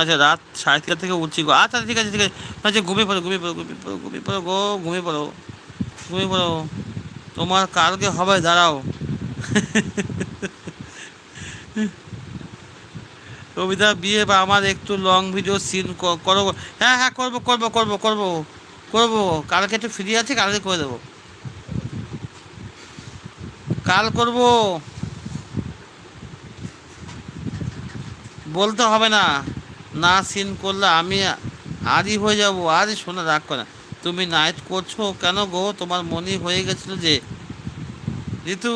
আচ্ছা রাত সাড়ে তিনটা থেকে উঠছি গো। আচ্ছা ঠিক আছে ঠিক আছে। আচ্ছা ঘুমিয়ে পড়ো ঘুমিয়ে পড়ো ঘুমিয়ে পড়ো ঘুমিয়ে পড়ো গো, ঘুমিয়ে পড়ো ঘুমিয়ে পড়ো। তোমার কালকে হবে, দাঁড়াও। কবিতা বিয়ে বা আমার একটু লং ভিডিও সিন করো হ্যাঁ হ্যাঁ করব করব করব করব করব। কালকে একটু ফ্রি আছে, কালকে করে দেবো। কাল করব। বলতে হবে না। না সিন করলে আমি আরই হয়ে যাব আরে শোনা, রাগ করে তুমি নাইট করছ কেন গো? তোমার মনে হয়ে গেছিল যে, ঋতু,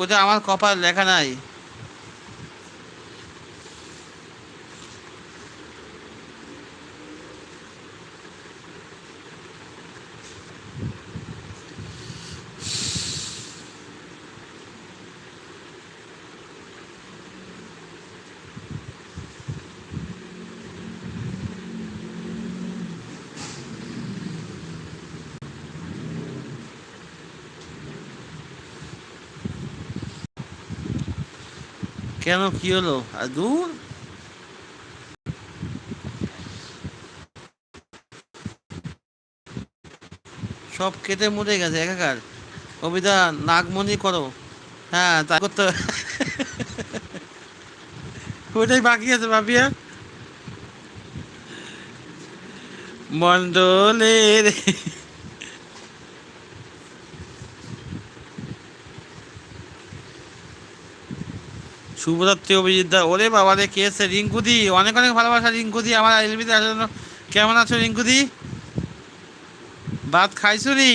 ওটা আমার কপাল লেখা নাই। কেন কি হলো? আর দূর? সব কেটে মরে গেছে একাকার। কবিতা, নাগমণি করো। হ্যাঁ তাই করতে। ওটাই বাকি আছে ভাবিয়া মন্ডলের শুভরাত্রি অভিজিৎ ওরে বাবা রে, কে এসে রিঙ্কুদি। অনেক অনেক ভালোবাসা রিঙ্কুদি। আমার এলবিতে আসার জন্য। কেমন আছো রিঙ্কুদি? ভাত খাইছো নি?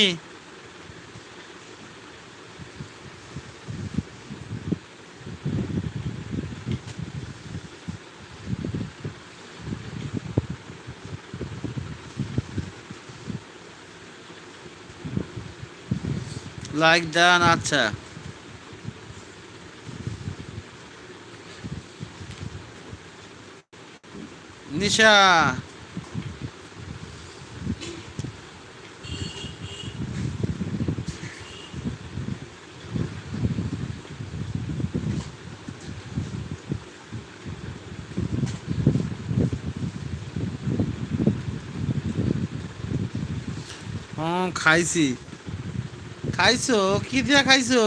লাইক দেন আচ্ছা। নিশা। খাইছি। খাইছো? কি দিয়ে খাইছো?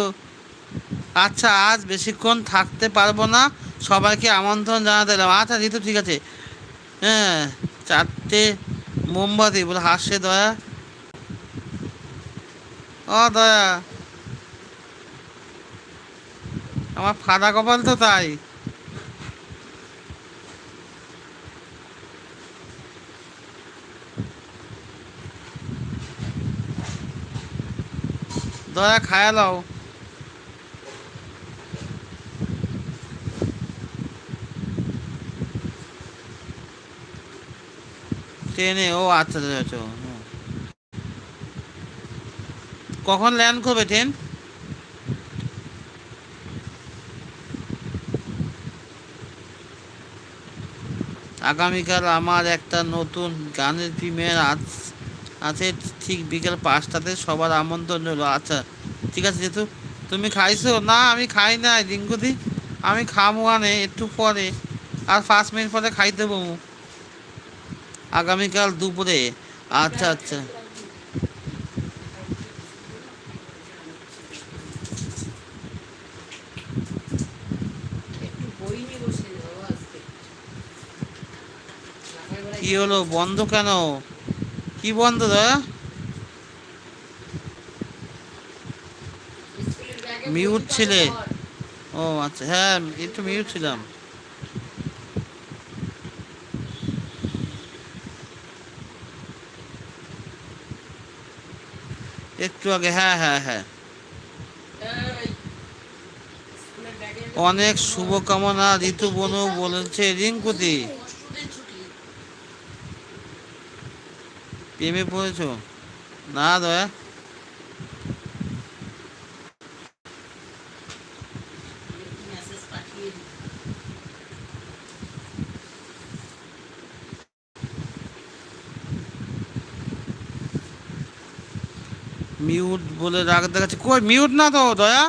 আচ্ছা আজ বেশিক্ষণ থাকতে পারব না। সবাইকে আমন্ত্রণ জানাতে এলাম। আচ্ছা ঋতু ঠিক আছে। হ্যাঁ চারটে মোমবাতি, বলে হাসছে দয়া। অ, দয়া। আমার ফাদা কপাল তো তাই। দয়া, খায়া লাও ট্রেনে, ও আচ্ছা আচ্ছা আচ্ছা কখন ল্যান্ড করবে ট্রেন আগামীকাল আমার একটা নতুন গানের প্রিমিয়ার আছ- আছে ঠিক বিকেল পাঁচটাতে, সবার আমন্ত্রণ রইল। আচ্ছা ঠিক আছে, যেহেতু তুমি খাইছো? না, আমি খাই না রিঙ্কুদি। আমি খাব আনে, একটু পরে। আর পাঁচ মিনিট পরে খাইতে দেবো আগামীকাল দুপুরে। আচ্ছা আচ্ছা। কি হলো? বন্ধ কেন? কি বন্ধ বই মিউট ছিলে। ও আচ্ছা। হ্যাঁ একটু মিউট ছিলাম। একটু আগে হ্যাঁ হ্যাঁ হ্যাঁ। অনেক শুভকামনা, ঋতু বনু বলেছে, রিঙ্কুতি। প্রেমে পড়েছ? না, দয়া। মিউট বলে রাগ দেখাচ্ছে। কই মিউট না তো দয়া?